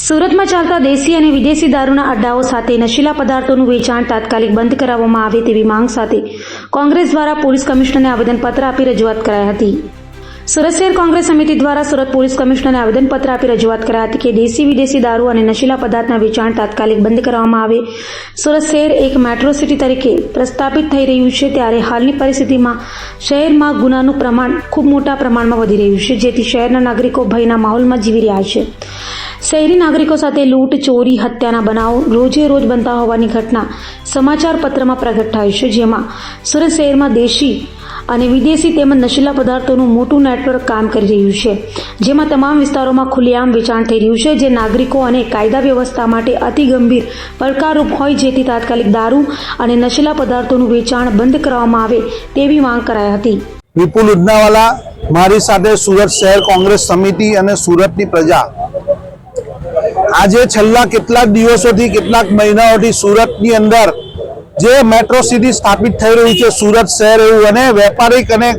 સુરતમાં ચાલતા દેશી અને વિદેશી દારૂના અડ્ડાઓ સાથે નશીલા પદાર્થોનું વેચાણ તાત્કાલિક બંધ કરાવવામાં આવે તેવી માંગ સાથે કોંગ્રેસ દ્વારા પોલીસ કમિશનરને આવેદનપત્ર આપી રજૂઆત કરાઈ હતી. સુરત શહેર કોંગ્રેસ સમિતિ દ્વારા સુરત પોલીસ કમિશનરને આવેદનપત્ર આપી રજૂઆત કરાઈ હતી કે દેશી વિદેશી દારૂ અને નશીલા પદાર્થના વેચાણ તાત્કાલિક બંધ કરવામાં આવે. સુરત શહેર એક મેટ્રો સિટી તરીકે પ્રસ્થાપિત થઈ રહ્યું છે ત્યારે હાલની પરિસ્થિતિમાં શહેરમાં ગુનાનું પ્રમાણ ખૂબ મોટા પ્રમાણમાં વધી રહ્યું છે, જેથી શહેરના નાગરિકો ભયના માહોલમાં જીવી રહ્યા છે. શહેરી નાગરિકો સાથે લૂંટ, ચોરી, હત્યાના બનાવો રોજે રોજ બનતા હોવાની ઘટના સમાચાર પત્રમાં પ્રગટ થાય છે, જેમાં સુરત શહેરમાં દેશી અને વિદેશી તેમજ નશીલા પદાર્થોનું મોટું નેટવર્ક કામ કરી રહ્યું છે. જેમાં તમામ વિસ્તારોમાં ખુલ્લેઆમ વેચાણ થઈ રહ્યું છે, જે નાગરિકો અને કાયદા વ્યવસ્થા માટે અતિ ગંભીર પડકારરૂપ હોય જેથી તાત્કાલિક દારૂ અને નશીલા પદાર્થોનું વેચાણ બંધ કરવામાં આવે તેવી માંગ કરાઈ હતી. વિપુલ ઉદનાવાલા, મારી સાથે સુરત શહેર કોંગ્રેસ સમિતિ અને સુરતની પ્રજા. આજે છેલ્લા કેટલાક દિવસોથી કેટલાક મહિનાઓથી સુરતની અંદર જે મેટ્રો સિટી સ્થાપિત થઈ રહી છે, સુરત શહેર એવું અને વેપારિક અને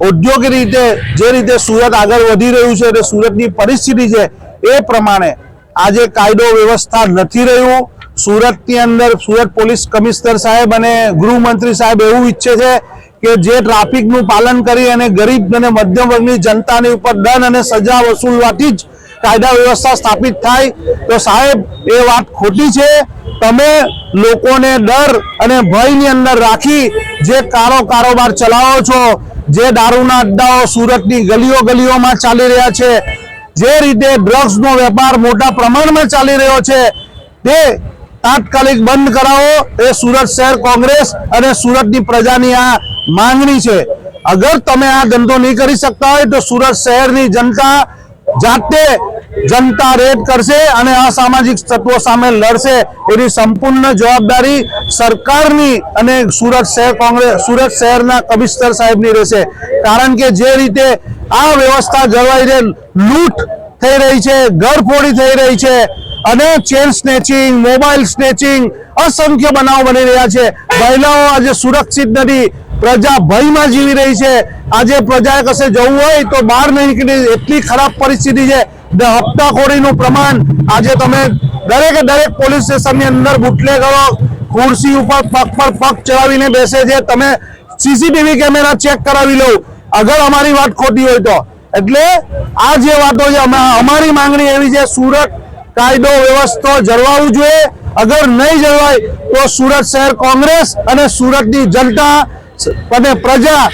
ઔદ્યોગિક રીતે જે રીતે સુરત આગળ વધી રહ્યું છે અને સુરતની પરિસ્થિતિ છે એ પ્રમાણે આજે કાયદો વ્યવસ્થા નથી રહ્યું. સુરતની અંદર સુરત પોલીસ કમિશનર સાહેબ અને ગૃહમંત્રી સાહેબ એવું ઈચ્છે છે કે જે ટ્રાફિકનું પાલન કરી અને ગરીબ અને મધ્યમ વર્ગની જનતાની ઉપર દંડ અને સજા વસૂલવાથી જ કાયદા વ્યવસ્થા સ્થાપિત થાય તો સાહેબ, એ વાત ખોટી છે. તમે લોકોને ડર અને ભયની અંદર રાખી જે કારો કારોબાર ચલાવો છો, જે દારૂના અડ્ડાઓ સુરતની ગલીઓ ગલીઓમાં ચાલી રહ્યા છે, જે રીતે ડ્રગ્સનો વેપાર મોટા પ્રમાણમાં ચાલી રહ્યો છે, તે તાત્કાલિક બંધ કરાવો. એ સુરત શહેર કોંગ્રેસ અને સુરતની પ્રજાની આ માંગણી છે. અગર તમે આ ધંધો નહીં કરી શકતા હોય તો સુરત શહેરની જનતા જાતે જનતા રેડ કરશે અને અસામાજિક તત્વો સામે લડશે એની સંપૂર્ણ જવાબદારી સરકારની અને સુરત શહેર કોંગ્રેસ, સુરત શહેરના કમિશનર સાહેબની રહેશે. કારણ કે જે રીતે આ વ્યવસ્થા જળવાઈ રહે, લૂંટ થઈ રહી છે, ઘરફોડી થઈ રહી છે, અને ચેન સ્નેચિંગ, મોબાઈલ સ્નેચિંગ અસંખ્ય બનાવ બની રહ્યા છે. મહિલાઓ આજે સુરક્ષિત નથી. પ્રજા ભયમાં જીવી રહી છે. આજે પ્રજાએ કશે જવું હોય તો બહાર નહીં નીકળી. એટલી ખરાબ પરિસ્થિતિ છે. હપ્તાખોરીનું પ્રમાણ આજે તમે દરેકે દરેક પોલીસ સ્ટેશનની અંદર બુટલેગરો ખુરશી ઉપર પગ પર પગ ચડાવીને બેસે છે. તમે સીસીટીવી કેમેરા ચેક કરાવી લો. અગર અમારી વાત ખોટી હોય તો. એટલે આ જે વાતો છે અમારી માંગણી એવી છે, સુરત કાયદો, વ્યવસ્થા જળવાવું જોઈએ. અગર નહીં જળવાય તો સુરત શહેર કોંગ્રેસ અને સુરતની જનતા અને પ્રજા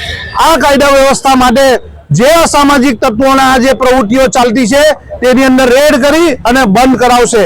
આ કાયદા વ્યવસ્થા માટે જે અસામાજિક તત્વોના આ જે પ્રવૃત્તિઓ ચાલતી છે, તેની અંદર રેડ કરી અને બંધ કરાવશે.